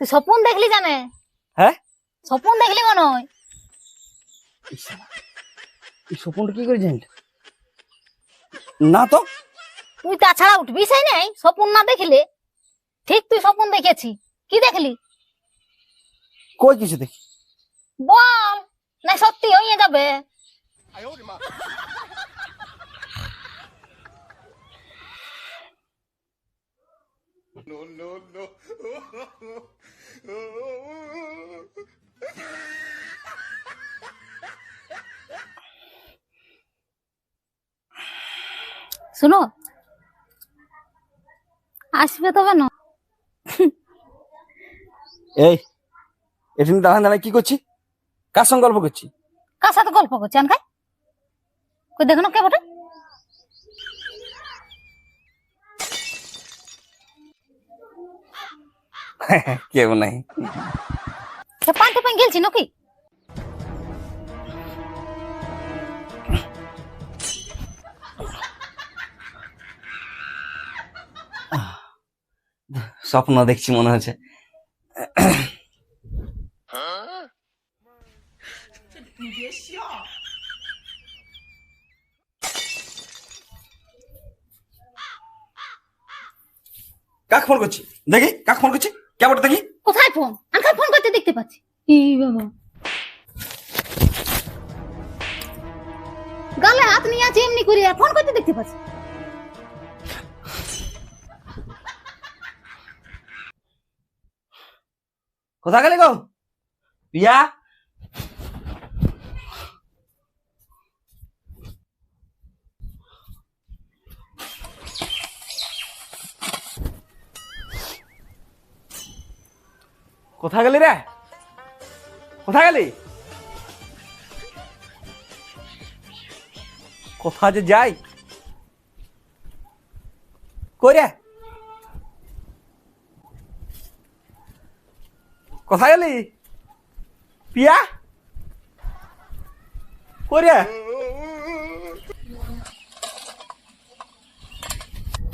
তুই স্বপন দেখলি জানে? হ্যাঁ? স্বপন দেখলি মনে হয়? এই স্বপনটা কি করে জানল? না তো। তুই তাছাড়া উঠবি সেই নাই স্বপন না দেখলে। ঠিক তুই স্বপন দেখেছি। কি দেখলি? কই কিছু দেখি? বল না সত্যি হয়ে যাবে। আসবে তবে না এই এখানে দাঁড়ান দাঁড়ায় কি করছি? কার সঙ্গে গল্প করছি? কার সাথে গল্প করছি আনকাই? কই দেখো না কে বটে? কেউ নাই। পান্তে পান গেলছি নাকি? স্বপ্ন দেখছি মনে হচ্ছে। কাক ফোন করছি? দেখি কাক ফোন করছি? কেমন দেখি? কোথায় ফোন? আনকাই ফোন করতে দেখতে পাচ্ছি। এই বাবা। গালে হাত নিয়ে আছে এমনি করে আর ফোন করতে দেখতে পাচ্ছি। কোথা গেলে গো? পিয়া কোথা গেলি রে? কোথা গেলি? কোথা যে যাই? কই রে? কোথায় গেলি পিয়া? করে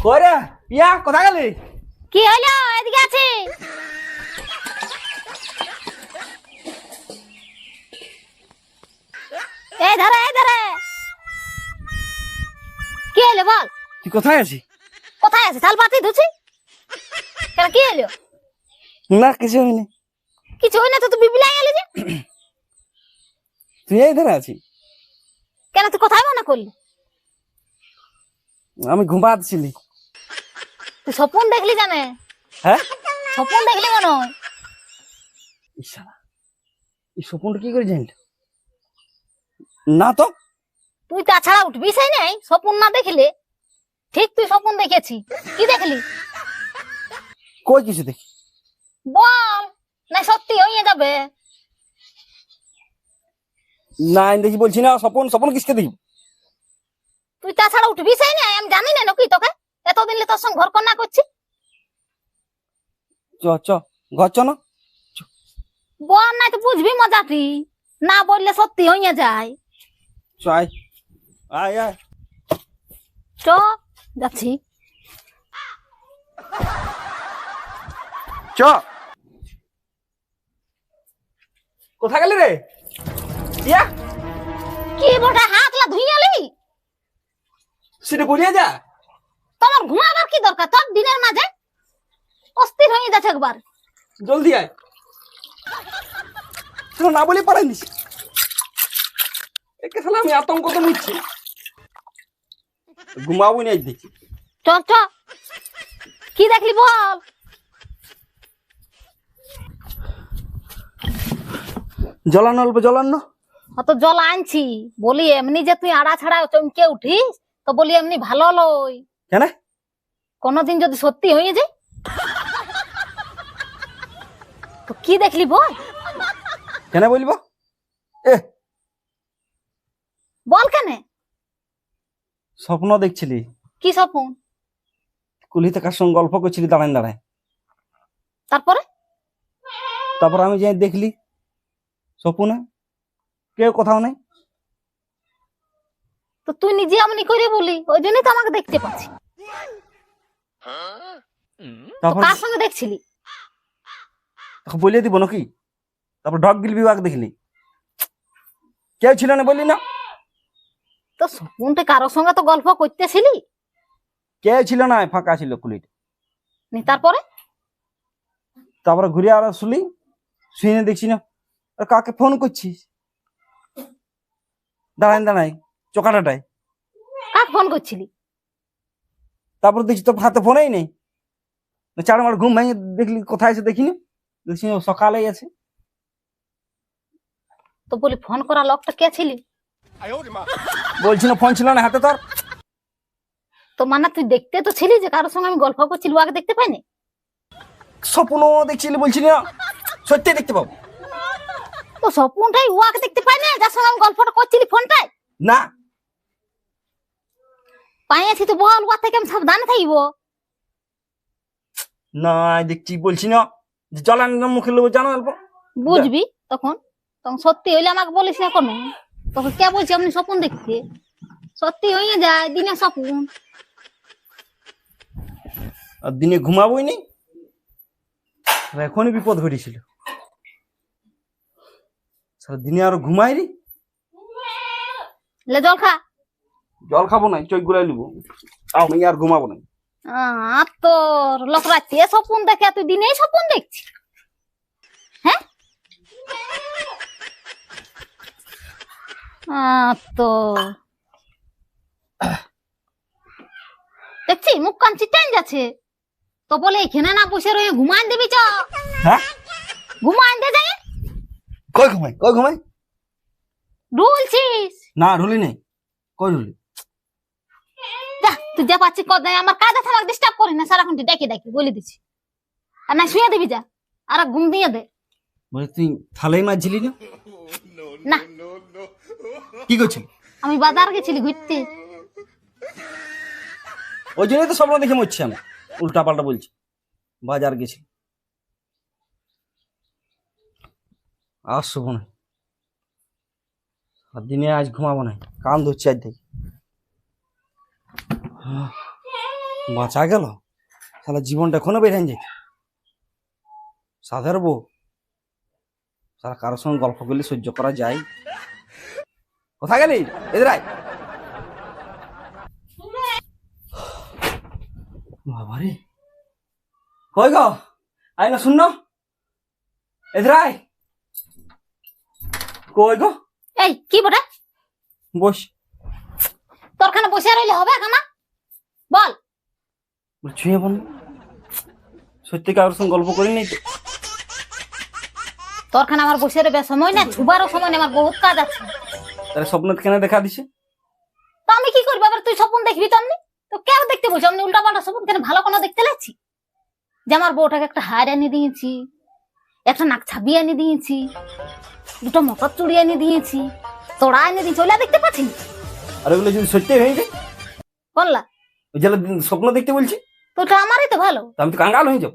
করে পিয়া কোথায় গেলি? কি হলো? এদিকে আছে। এই ধরে এই ধরে। কি হলো বল? তুই কোথায় আছিস? কোথায় আছিস? থাল পাতি ধুছি কেন কি হলো? না কিছু হয়নি। কিছু হয় না তো তুই বিবিলাই গেলি যে। তুই এই ধরে আছিস? কেন তুই কোথায় মনে করলি? আমি ঘুমাচ্ছিলি। তুই স্বপন দেখলি জানে? হ্যাঁ? স্বপন দেখলি মনে হয়? এই স্বপনটা কি করে জানল? না তো। তুই তাছাড়া উঠবি সেই নাই স্বপন না দেখলে। ঠিক তুই স্বপন দেখেছি। কি দেখলি? কই কিছু দেখি? বল। না সত্যি হয়ে যাবে। না আমি দেখি বলছি না স্বপন স্বপন কিসকে দেখি তুই তাছাড়া উঠবি সেই নাই আমি জানি না নাকি তোকে। এতদিন তোর সঙ্গে ঘর কন্যা করছি। চ চ ঘর চ না। বল নাই তো বুঝবি মজাটি। না বললে সত্যি হয়ে যায়। চ আয়। আয় আয়। চ যাচ্ছি। চ। কোথায় গেলি রে? ইয়া? কি বটে হাতলা ধুইয়ালি সেটা বলিয়ে যা। তোমার ঘুমাবার কি দরকার? তোর দিনের মাঝে অস্থির হয়ে যাচ্ছে একবার। জলদি আয়। শালা না বলে পারাই দিছি একে শালা আমি আতঙ্ক তো নিচ্ছি। ঘুমাবো না আজ দেখি। চল চ কি দেখলি বল? জলানো অল্প জলানো অত জল আনছি। বলি এমনি যে তুই আড়া ছাড়া চমকে উঠিস তো বলি এমনি ভালো লই। কেন? কোনদিন যদি সত্যি হয়ে যায়? তো কি দেখলি বল? কেন বলব? এ বল কেনে? স্বপ্ন দেখছিলি? কি স্বপ্ন? কুলিতে কার সঙ্গে গল্প করছিলি দাঁড়ায় দাঁড়ায়। তারপরে? তারপর আমি যাই দেখলি স্বপ্নে কেউ কোথাও নেই? তো তুই নিজে এমনি করে বলি ওই জন্যই তো আমাকে দেখতে পাচ্ছি। তারপর? কার সঙ্গে দেখছিলি? তখন বলিয়ে দিব নাকি? তারপর ঢক গিলবি ওয়াকে দেখলি কেউ ছিল না বললি না? তো স্বপনটা কারোর সঙ্গে তো গল্প করতেছিলি? কেউ ছিল না ফাঁকা ছিল কুলিটা। নি তারপরে? তারপরে ঘুরে আর শুলি শুনে দেখছি না। আর কাকে ফোন করছিস? দাঁড়াই দাঁড়াই কাক ফোন করছিলি? তারপর দেখছি তোর হাতে ফোনেই নেই। চার মার ঘুম ভেঙে দেখলি কোথায় আছে দেখিনি? দেখছি ও সকালেই আছে। তো বলি ফোন করা লোকটা কে ছিলি? বলছি না ফোন ছিল না হাতে তোর। তো মানে তুই দেখতে তো ছিলি যে কারোর সঙ্গে আমি গল্প করছিলি আগে দেখতে পাইনি? স্বপ্ন দেখছিলি বলছিলি না সত্যি দেখতে পাবো। তো স্বপনটাই ওয়াকে দেখতে পাই না? যার সঙ্গে আমি গল্পটা করছিলি ফোনটায়? না। পাইয়াছি তো বল ওয়া থেকে আমি সাবধানে থাকব। না দেখছি বলছি না? যে মুখে লোক জানো অল্প? বুঝবি তখন? তখন সত্যি হইলে আমাকে বলিস না কোনো। তখন কে বলছি আপনি স্বপ্ন দেখতে? সত্যি হয়ে যায় দিনে স্বপ্ন। আর দিনে ঘুমাবোই নি? এখনই বিপদ ঘটেছিল। দিনে আরও ঘুমাই রে লে জল খা। জল খাব না চোখ গুলাই লিবো আমি আর ঘুমাবো না। তোর লোক রাত্রে স্বপ্ন দেখে তুই দিনেই স্বপ্ন দেখছি। হ্যাঁ? তো দেখছি মুখ কান চিটাইন যাচ্ছে। তো বলে এখানে না বসে রয়ে ঘুমাইন দিবি চ হ্যাঁ? ঘুমাইন দে যাই। কই ঘুমাই? কই ঘুমাই? ডুলছিস না ঢুলি নেই। কই ঢুলি যা তুই যা পাচ্ছি কদ নাই আমার কাজ আমাকে ডিস্টার্ব করি না সারাক্ষণ ডেকে ডেকে বলে দিছি আর না শুয়ে দিবি যা। আর ঘুম দিয়ে দে। বলে তুই থালাই মারছিলি না? না। কি করছিলি? আমি বাজার গেছিলি ঘুরতে। ওই জন্যই তো স্বপ্ন দেখে মরছি আমি। উল্টা পাল্টা বলছি। বাজার গেছি। শুভ না আর দিনে আজ ঘুমাবো না। কান ধরছি আজ থেকে বাঁচা গেল? সারা জীবনটা এখনও বেরিয়ে যেত সাধের বউ। সারা কারোর সঙ্গে গল্প করলে সহ্য করা যায়। কোথায় গেলি? এদের আয়। বাবারে কই গো? আয় না। শুন এদের কই গো? এই কি বটে? বস। তোর খানে বসে রইলে হবে বল। সত্যি কারোর সঙ্গে গল্প করি নাই তো? তোর খানে আমার বসে রইবে সময় না ছুবারও সময় আমার বহুত কাজ আছে। তাহলে স্বপ্ন কেন দেখা দিছে? তো আমি কি করব? এবার তুই স্বপ্ন দেখবি তো আমনি তো কেউ দেখতে আমি উল্টা পাল্টা স্বপ্ন কেন ভালো কোনো দেখতে লাগছি? যে আমার বউটাকে একটা হার এনে দিয়েছি একটা নাক ছাবি এনে দিয়েছি দুটো মটর চুড়ি এনে দিয়েছি তোড়া এনে দিয়েছি ওলা দেখতে পাচ্ছি। আর ওগুলো যদি সত্যি হয়ে যায়? বললা। ওই যেগুলো স্বপ্ন দেখতে বলছি? তো ওটা আমারই তো ভালো। আমি তো কাঙ্গাল হয়ে যাব।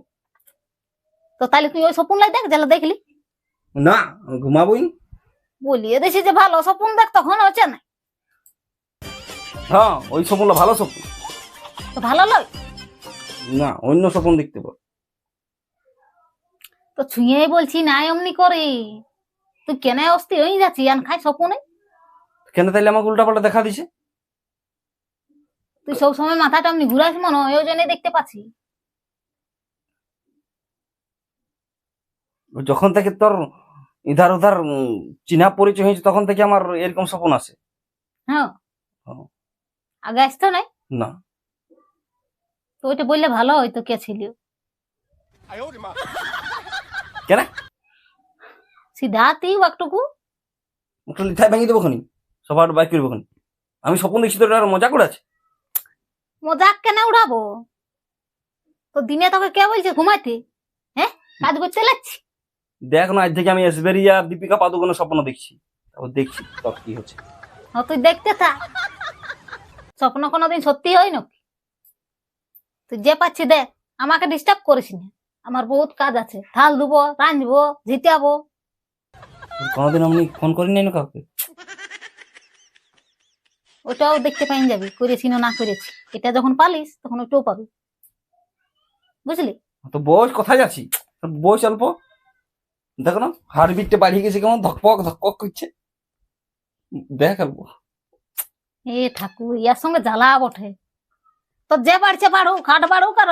তো তাহলে তুই ওই স্বপ্ন লাই দেখ যেটা দেখলি। না আমি ঘুমাবোই। না। বলিয়ে দিছি যে ভালো স্বপ্ন দেখ তখন হচ্ছে না। হ্যাঁ ওই স্বপ্নটা ভালো স্বপ্ন। তো ভালো লয়। না অন্য স্বপ্ন দেখতে পাবো। তো ছুঁয়ে বলছি না এমনি করে। তুই কেন অস্থি হয়ে যাচ্ছি আন খাই স্বপ্নে? কেন তাইলে আমাকে উল্টা পাল্টা দেখা দিছে? তুই সব সময় মাথাটা এমনি ঘুরাইস মনে হয় ওই জন্য দেখতে পাচ্ছি। যখন থেকে তোর ইধার উধার চিনা পরিচয় হয়েছে তখন থেকে আমার এরকম স্বপ্ন আসে হ্যাঁ। হ্যাঁ। আগে আসতো নাই? না। তো ওইটা বললে ভালো হয়তো কে ছিল? কেন? সিধা তুই একটুকু মুখটা লিথায় ভেঙে দেবো খানি। সবার বাইক করব খানি। আমি স্বপ্ন দেখছি তোর আর মজা আছে। মজাক কেন উড়াবো? তো দিনে তোকে কে বলছে ঘুমাইতে? হ্যাঁ? কাজ করতে লাগছি? দেখ না আজ থেকে আমি এসবেরিয়া দীপিকা পাদুকনের স্বপ্ন দেখছি। তারপর দেখছি তোর কি হচ্ছে। ও তুই দেখতে থাক। স্বপ্ন কোনোদিন সত্যি হয় নাকি? তুই যে পাচ্ছি দেখ আমাকে ডিস্টার্ব করিস না। আমার বহুত কাজ আছে। থাল ধুবো রাঁধবো ঝিটাবো। কোনোদিন আমি ফোন করি নাই না কাউকে? ওটাও দেখতে পাইন যাবি করেছি না না করেছি। এটা যখন পালিস তখন ওটাও পাবি। বুঝলি? তো বয়স কোথায় যাচ্ছি? বয়স অল্প? দেখো না হার্ট বিটটা বাড়িয়ে গেছে কেমন ধকপক ধকপক করছে। দেখ এ ঠাকুর ইয়ার সঙ্গে জ্বালা বটে। তো যে বাড়ছে বাড়ুক হাট বাড়ুক আর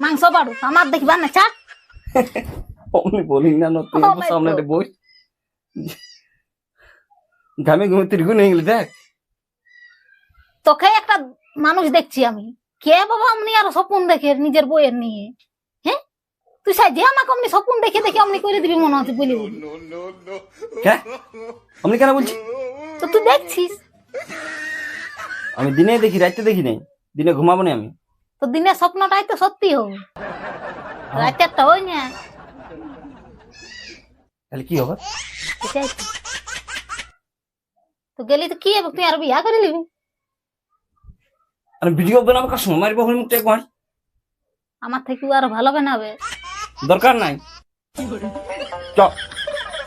মাংস বাড়ুক আমার দেখবা না চা অমনি বলি না না তুই আমার সামনে. বই। ঘামে ঘুমে তিরগুন হয়ে গেলি দেখ। তোকে একটা মানুষ দেখছি আমি। কে বাবা অমনি আর স্বপ্ন দেখে নিজের বইয়ের নিয়ে? হ্যাঁ? তুই সাইজে আমাকে অমনি স্বপ্ন দেখে দেখে অমনি করে দিবি মনে হচ্ছে বলি বলি। কে? অমনি কেন বলছি তো তুই দেখছিস। আমি দিনে দেখি রাতে দেখি নাই। দিনে ঘুমাবো না আমি? তো দিনের স্বপ্নটাই তো সত্যি হোক। রাতেরটা হই না। তাহলে কি হবে? এটাই তো। তো গেলি তো কি হবে? তুই আর বিয়া করে নিবি? আমি ভিডিও বানাবো কার সময়? মারিবো হলে মুখটা একবার। আমার থেকে আরও ভালো বানাবে। দরকার নাই। চ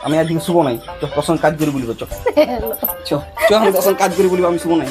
আমি আজকে শুভ নাই। চ সঙ্গে কাজ করি বলিব চ। চ চ আমি সঙ্গে কাজ করি বলিব আমি শুভ নাই।